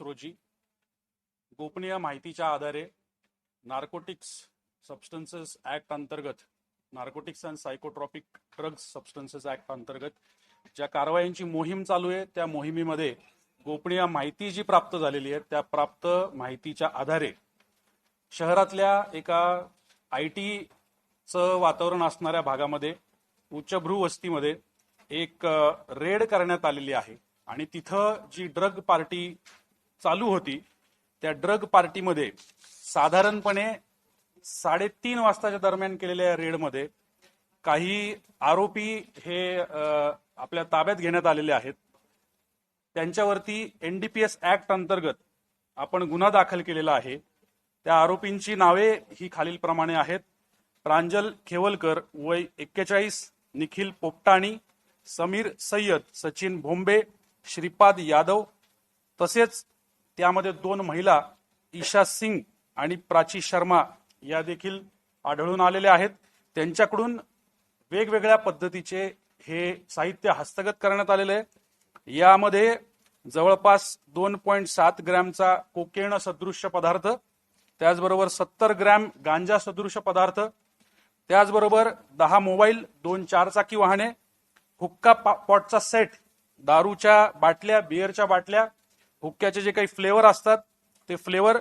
रोजी गोपनीय माहितीच्या आधारे नार्कोटिक्स सबस्टन्सेस ऍक्ट अंतर्गत narcotics and psychotropic drugs substances act अंतर्गत ज्या कारवायांची मोहीम चालू आहे त्या मोहिमेमध्ये गोपनीय माहिती जी प्राप्त झालेली आहे त्या प्राप्त माहितीच्या आधारे शहरातल्या एका आय टीचं वातावरण असणाऱ्या भागामध्ये उच्चभ्रू वस्तीमध्ये एक रेड करण्यात आलेली आहे. आणि तिथं जी ड्रग पार्टी चालू होती त्या ड्रग पार्टीमध्ये साधारणपणे साडेतीन वाजताच्या दरम्यान केलेल्या रेडमध्ये काही आरोपी हे आपल्या ताब्यात घेण्यात आलेले आहेत. त्यांच्यावरती एनडीपीएस ऍक्ट अंतर्गत आपण गुन्हा दाखल केलेला आहे. त्या आरोपींची नावे ही खालीलप्रमाणे आहेत. प्रांजल खेवलकर वय एक्केचाळीस निखिल पोपटाणी समीर सय्यद सचिन भोंबे श्रीपाद यादव तसेच त्यामध्ये दोन महिला ईशा सिंग आणि प्राची शर्मा या देखील आढळून आलेल्या आहेत. त्यांच्याकडून वेगवेगळ्या पद्धतीचे हे साहित्य हस्तगत करण्यात आलेले आहे. यामध्ये जवळपास दोन पॉईंट सात ग्रॅमचा कोकेण सदृश्य पदार्थ त्याचबरोबर सत्तर ग्रॅम गांजा सदृश्य पदार्थ त्याचबरोबर दहा मोबाईल दोन चारचाकी वाहने हुक्का पा- पॉटचा सेट दारूच्या बाटल्या बिअरच्या बाटल्या हुक्क्याचे जे काही फ्लेवर असतात ते फ्लेवर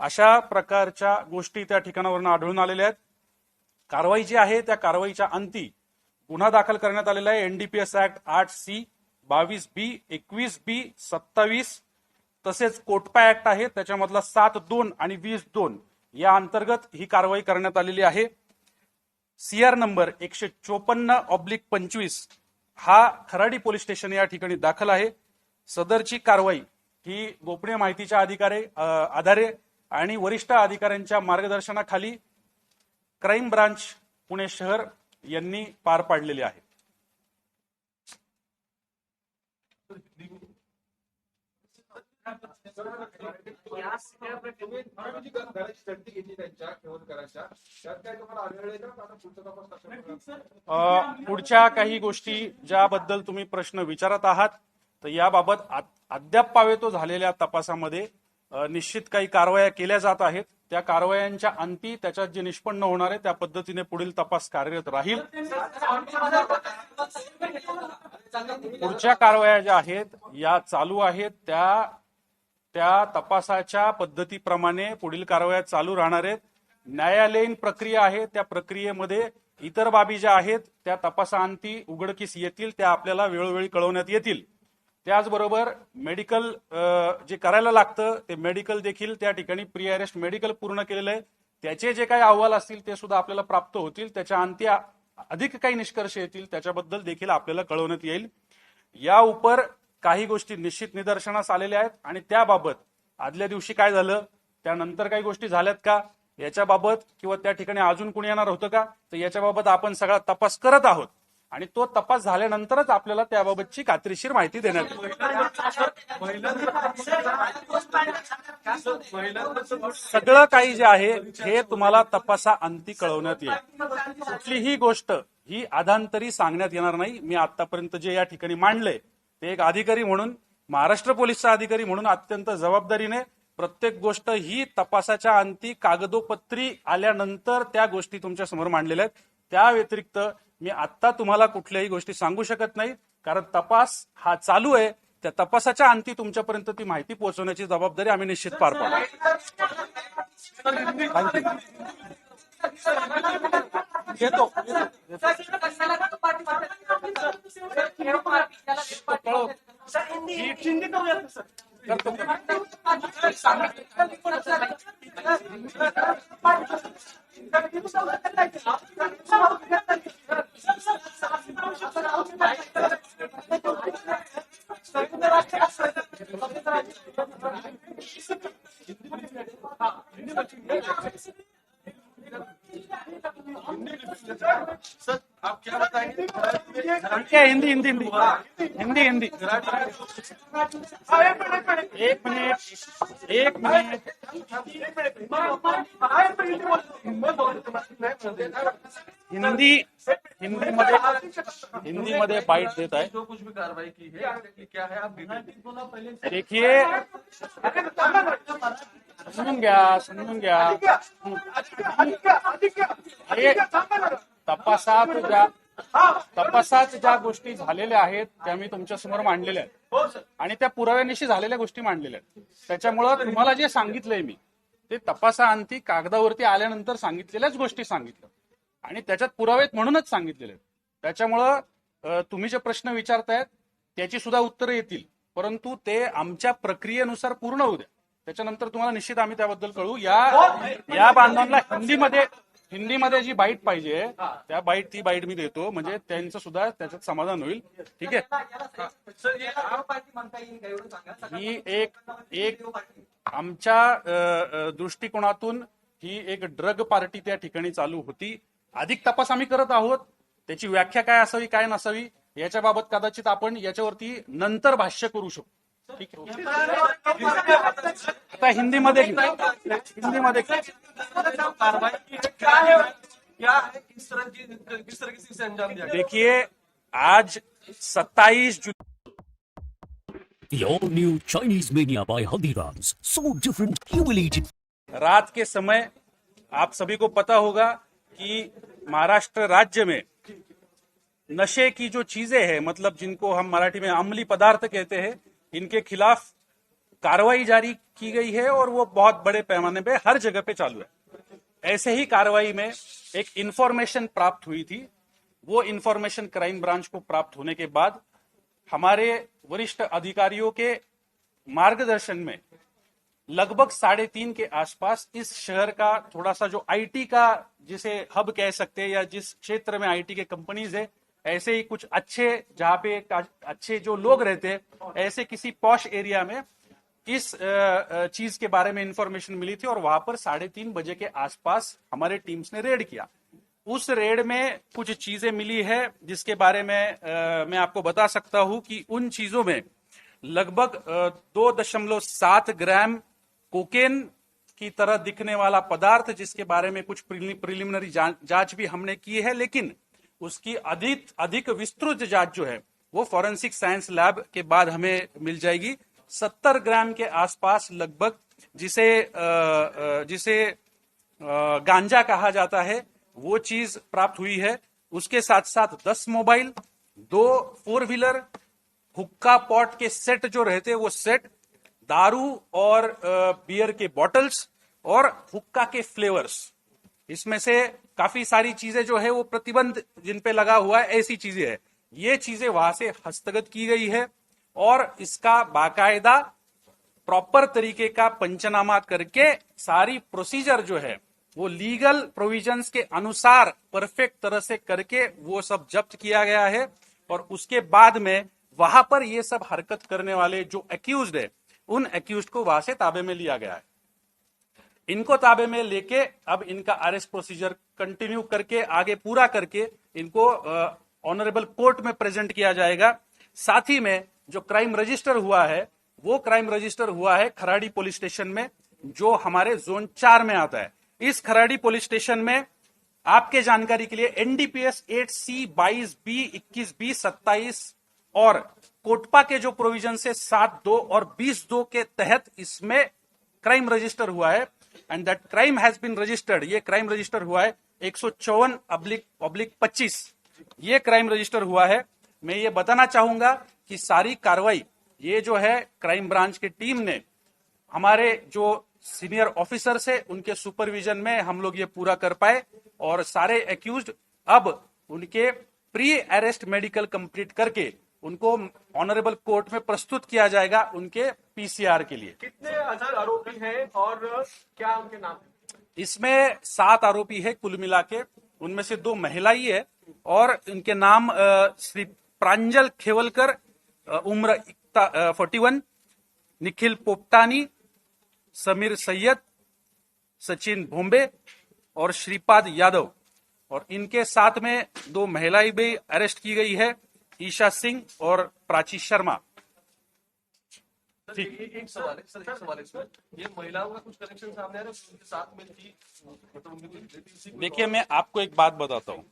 अशा प्रकारच्या गोष्टी त्या ठिकाणावरून आढळून आलेल्या आहेत. कारवाई जी आहे त्या कारवाईच्या अंती गुन्हा दाखल करण्यात आलेला आहे. एनडीपीएस ऍक्ट आठ सी बावीस बी एकवीस बी सत्तावीस. तसेच कोटपा ऍक्ट आहे त्याच्यामधला सात दोन आणि वीस दोन या अंतर्गत ही कारवाई करण्यात आलेली आहे. सीआर नंबर एकशे चोपन्न ऑब्लिक पंचवीस हा खराडी पोलीस स्टेशन या ठिकाणी दाखल आहे. सदरची कारवाई ही गोपनीय माहितीच्या अधिकारे आधारे आणि वरिष्ठ अधिकाऱ्यांच्या मार्गदर्शनाखाली क्राईम ब्रांच पुणे शहर यांनी पार पाडलेली आहे. पुढच्या काही गोष्टी ज्याबद्दल तुम्ही प्रश्न विचारत आहात तर याबाबत अद्याप पावेतो झालेल्या तपासामध्ये निश्चित काही कारवाया केल्या जात आहेत. त्या कारवायांच्या अंती त्याच्यात जे निष्पन्न होणार आहे त्या पद्धतीने पुढील तपास कार्यरत राहील. पुढच्या कारवाया ज्या आहेत या चालू आहेत. त्या त्या तपासाच्या पद्धतीप्रमाणे पुढील कारवाया चालू राहणार आहेत. न्यायालयीन प्रक्रिया आहे. त्या प्रक्रियेमध्ये इतर बाबी ज्या आहेत त्या तपासाअंती उघडकीस येतील त्या आपल्याला वेळोवेळी कळवण्यात येतील. त्याचबरोबर मेडिकल जे करायला लागतं ते मेडिकल देखील त्या ठिकाणी प्री अरेस्ट मेडिकल पूर्ण केलेलं आहे. त्याचे जे काही अहवाल असतील ते सुद्धा आपल्याला प्राप्त होतील. त्याच्या अंत्य अधिक काही निष्कर्ष येतील त्याच्याबद्दल देखील आपल्याला कळवण्यात येईल. या उपर काही गोष्टी निश्चित निदर्शनास आलेल्या आहेत. आणि त्याबाबत आदल्या दिवशी काय झालं? त्यानंतर काही गोष्टी झाल्यात का? याच्याबाबत किंवा त्या ठिकाणी अजून कुणी येणार होतं का? तर याच्याबाबत आपण सगळा तपास करत आहोत. आणि तो तपास झाल्यानंतरच आपल्याला त्याबाबतची खात्रीशीर माहिती देण्यात सगळं काही जे आहे हे तुम्हाला तपासा अंती कळवण्यात येईल. कुठलीही गोष्ट ही आधांतरी सांगण्यात येणार नाही. मी आतापर्यंत जे या ठिकाणी मांडले ते एक अधिकारी म्हणून महाराष्ट्र पोलीसचा अधिकारी म्हणून अत्यंत जबाबदारीने प्रत्येक गोष्ट ही तपासाच्या अंती कागदोपत्री आल्यानंतर त्या गोष्टी तुमच्यासमोर मांडलेल्या आहेत. त्या व्यतिरिक्त मी आत्ता तुम्हाला कुठल्याही गोष्टी सांगू शकत नाही. कारण तपास हा चालू आहे. त्या तपासाच्या अंती तुमच्यापर्यंत ती माहिती पोहोचवण्याची जबाबदारी आम्ही निश्चित पार पाडू. येतो. क्या हिंदी हिंदी हिंदी? हिंदी हिंदी। एक मिनिट। एक मिनिट हिंदी हिंदीमध्ये हिंदीमध्ये बाईट देत आहे जो कुछ भी कार्रवाई की है क्या? है आप देखिए समजून घ्या समजून घ्या हे तपासात ज्या तपासात ज्या गोष्टी झालेल्या आहेत त्या मी तुमच्यासमोर मांडलेल्या आहेत. आणि त्या पुराव्यानिशी झालेल्या गोष्टी मांडलेल्या आहेत. त्याच्यामुळं तुम्हाला जे सांगितलंय मी ते तपासाअंती कागदावरती आल्यानंतर सांगितलेल्याच गोष्टी सांगितल्या. आणि त्याच्यात पुरावे आहेत म्हणूनच सांगितलेले आहेत. त्याच्यामुळं तुम्ही जे प्रश्न विचारतायत त्याची सुद्धा उत्तरं येतील. परंतु ते आमच्या प्रक्रियेनुसार पूर्ण होऊ द्या. त्याच्यानंतर तुम्हाला निश्चित आम्ही त्याबद्दल कळू. या या बांधवांना हिंदीमध्ये हिंदीमध्ये जी बाईट पाहिजे त्या बाईट ती बाईट मी देतो. म्हणजे त्यांचं सुद्धा त्याच्यात समाधान होईल. ठीक आहे? ही एक एक आमच्या दृष्टिकोनातून ही एक ड्रग पार्टी त्या ठिकाणी चालू होती. अधिक तपास आम्ही करत आहोत. त्याची व्याख्या काय असावी काय नसावी याच्या बाबत कदाचित आपण याच्यावरती नंतर भाष्य करू शकतो. ठीक आहे आता हिंदीमध्ये. हिंदीमध्ये है है है से? देखिए आज 27 जुलाई The all-new Chinese Mania by Haldiram's. So different, रात के समय आप सभी को पता होगा कि महाराष्ट्र राज्य में नशे की जो चीज़ें हैं मतलब जिनको हम मराठी में अमली पदार्थ कहते हैं इनके खिलाफ कार्रवाई जारी की गई है और वो बहुत बड़े पैमाने पे हर जगह पे चालू है। ऐसे ही कार्रवाई में एक इंफॉर्मेशन प्राप्त हुई थी। वो इंफॉर्मेशन क्राइम ब्रांच को प्राप्त होने के बाद हमारे वरिष्ठ अधिकारियों के मार्गदर्शन में लगभग साढ़े तीन के आसपास इस शहर का थोड़ा सा जो आईटी का जिसे हब कह सकते हैं या जिस क्षेत्र में आईटी के कंपनीज़ है ऐसे ही कुछ अच्छे जहाँ पे अच्छे जो लोग रहते ऐसे किसी पॉश एरिया में इस चीज़ के बारे में इंफॉर्मेशन मिली थी और वहाँ पर साढ़े तीन बजे के आसपास हमारे टीम्स ने रेड किया। उस रेड में कुछ चीज़ें मिली है जिसके बारे में अ, मैं आपको बता सकता हूँ कि उन चीज़ों में लगभग दो दशमलव सात ग्राम कोकेन की तरह दिखने वाला पदार्थ जिसके बारे में कुछ प्रिलिमिनरी जाँच भी हमने की है लेकिन उसकी अधिक अधिक विस्तृत जाँच जो है, वो फॉरेंसिक साइंस लैब के बाद हमें मिल जाएगी। सत्तर ग्राम के आसपास लगभग जिसे जिसे गांजा कहा जाता है, वो चीज़ प्राप्त हुई है। उसके साथ साथ दस मोबाइल, दो फोर व्हीलर हुक्का पॉट के सेट जो रहते वो सेट, दारू और बियर के बॉटल्स और हुक्का के फ्लेवर्स। इसमें से काफ़ी सारी चीज़ें जो है वो प्रतिबंध जिन पे लगा हुआ है, ऐसी चीज़ें है। ये चीज़ें वहाँ से हस्तगत की गई है और इसका बाकायदा प्रॉपर तरीके का पंचनामा करके सारी प्रोसीजर जो है, वो लीगल प्रोविजंस के अनुसार परफेक्ट तरह से करके वो सब जब्त किया गया है और उसके बाद में वहाँ पर ये सब हरकत करने वाले जो अक्यूज है, उन अक्यूज को वहाँ से ताबे में लिया गया है। इनको ताबे में लेके अब इनका अरेस्ट प्रोसीजर कंटिन्यू करके, आगे पूरा करके इनको ऑनरेबल कोर्ट में प्रेजेंट किया जाएगा। साथ ही में जो क्राइम रजिस्टर हुआ है, वो क्राइम रजिस्टर हुआ है खराड़ी पुलिस स्टेशन में, जो हमारे जोन चार में आता है। इस खराड़ी पुलिस स्टेशन में आपके जानकारी के लिए एनडीपीएस एट सी बाईस बी इक्कीस बी सत्ताईस और कोटपा के जो प्रोविज़न से सात दो और बीस दो के तहत इसमें क्राइम रजिस्टर हुआ है। And that crime has been registered ये क्राइम रजिस्टर हुआ है एक सौ चौवन अब्लिक अब्लिक पच्चीस। ये क्राइम रजिस्टर हुआ है। मैं ये बताना चाहूँगा कि सारी कार्रवाई, ये जो है क्राइम ब्रांच की टीम ने, हमारे जो सीनियर ऑफिसर है, उनके सुपरविजन में हम लोग ये पूरा कर पाए और सारे एक्यूज अब उनके प्री अरेस्ट मेडिकल कंप्लीट करके उनको ऑनरेबल कोर्ट में प्रस्तुत किया जाएगा उनके पीसीआर के लिए। कितने हज़ार आरोपी हैं और क्या उनके नाम है? इसमें सात आरोपी है कुल मिला के। उनमें से दो महिला ही है और इनके नाम श्री प्रांजल खेवलकर उम्र फोर्टी वन निखिल पोपटानी समीर सैयद सचिन भोम्बे और श्रीपाद यादव। और इनके साथ में दो महिलाएँ भी अरेस्ट की गई है। ईशा सिंह और प्राची शर्मा। ये एक सवाल है सर एक सवाल है इसमें। ये महिलाओं का कुछ कनेक्शन सामने आ रहा है उनके साथ में थी मतलब देखिए मैं आपको एक बात बताता हूँ।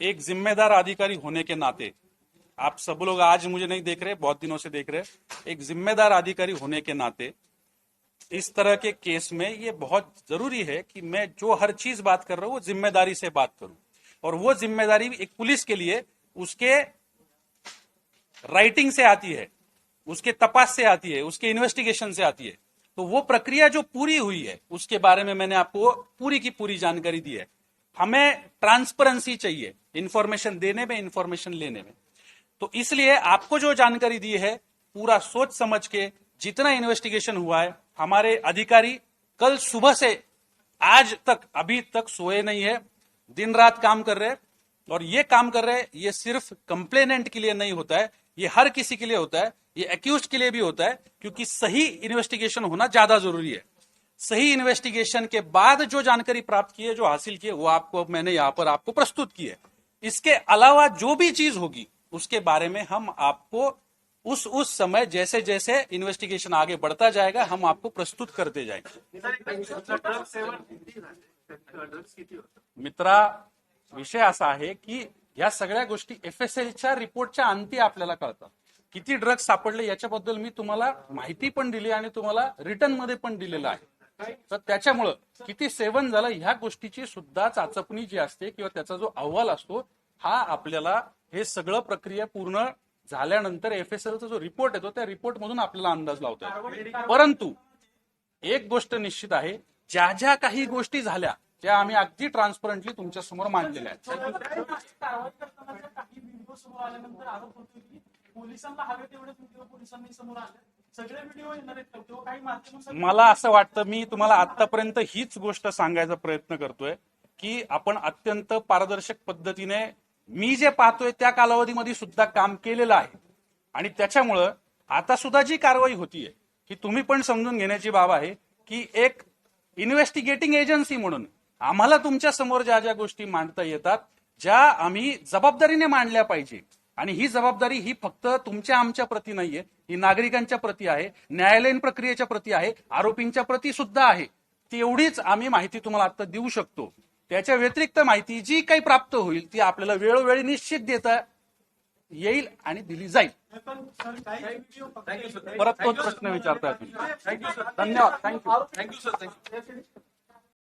एक जिम्मेदार अधिकारी होने के नाते आप सब लोग आज मुझे नहीं देख रहे बहुत दिनों से देख रहे एक जिम्मेदार अधिकारी होने के नाते इस तरह के केस में ये बहुत ज़रूरी है कि मैं जो हर चीज़ बात कर रहा हूँ वो ज़िम्मेदारी से बात करूँ। और वो ज़िम्मेदारी एक पुलिस के लिए उसके राइटिंग से आती है, उसके तपास से आती है, उसके इन्वेस्टिगेशन से आती है तो वो प्रक्रिया जो पूरी हुई है, उसके बारे में मैंने आपको पूरी की पूरी जानकारी दी है। हमें ट्रांसपेरेंसी चाहिए इंफॉर्मेशन देने में इंफॉर्मेशन लेने में। तो इसलिए आपको जो जानकारी दी है, पूरा सोच समझ के जितना इन्वेस्टिगेशन हुआ है, हमारे अधिकारी कल सुबह से आज तक, अभी तक सोए नहीं है, दिन रात काम कर रहे हैं, और ये काम कर रहे हैं, ये सिर्फ़ कंप्लेनेंट के लिए नहीं होता है ये हर किसी के लिए होता है, ये एक्यूज के लिए भी होता है, क्योंकि सही इन्वेस्टिगेशन होना ज़्यादा ज़रूरी है। सही इन्वेस्टिगेशन के बाद जो जानकारी प्राप्त की है, जो हासिल की है, वो आपको, मैंने यहाँ पर आपको प्रस्तुत की है। इसके अलावा जो भी चीज़ होगी, उसके बारे में हम आपको उस उस समय जैसे जैसे इन्वेस्टिगेशन आगे बढ़ता जाएगा, हम आपको प्रस्तुत करते जाएँगे। मित्रा, विषय असा आहे की या सगळ्या गोष्टी एफ एस एलच्या रिपोर्टच्या अंती आपल्याला कळतात. किती ड्रग्ज सापडले याच्याबद्दल मी तुम्हाला माहिती पण दिली आणि तुम्हाला रिटर्नमध्ये पण दिलेलं आहे. तर त्याच्यामुळं किती सेवन झालं ह्या गोष्टीची सुद्धा चाचपणी जी असते किंवा त्याचा जो अहवाल असतो हा आपल्याला हे सगळं प्रक्रिया पूर्ण झाल्यानंतर एफ एस एलचा जो रिपोर्ट येतो त्या रिपोर्ट मधून आपल्याला अंदाज लावतो परंतु एक गोष्ट निश्चित आहे ज्या ज्या काही गोष्टी झाल्या त्या आम्ही अगदी ट्रान्सपरंटली तुमच्यासमोर मांडलेल्या आहेत. की का? मला असं वाटतं मी तुम्हाला आतापर्यंत हीच गोष्ट सांगायचा प्रयत्न करतोय की आपण अत्यंत पारदर्शक पद्धतीने मी जे पाहतोय त्या कालावधीमध्ये सुद्धा काम केलेलं आहे. आणि त्याच्यामुळं आता सुद्धा जी कारवाई होतीये ही तुम्ही पण समजून घेण्याची बाब आहे की एक इन्व्हेस्टिगेटिंग एजन्सी म्हणून आम्हाला तुमच्यासमोर ज्या ज्या गोष्टी मांडता येतात ज्या आम्ही जबाबदारीने मांडल्या पाहिजे. आणि ही जबाबदारी ही फक्त तुमच्या आमच्या प्रती नाहीये. ही नागरिकांच्या प्रती आहे न्यायालयीन प्रक्रियेच्या प्रती आहे आरोपींच्या प्रती सुद्धा आहे. तेवढीच आम्ही माहिती तुम्हाला आता देऊ शकतो. त्याच्या व्यतिरिक्त माहिती जी काही प्राप्त होईल ती आपल्याला वेळोवेळी निश्चित देता येईल आणि दिली जाईल. परत तोच प्रश्न विचारताय तुम्ही धन्यवाद. Thank you thank you sir thank you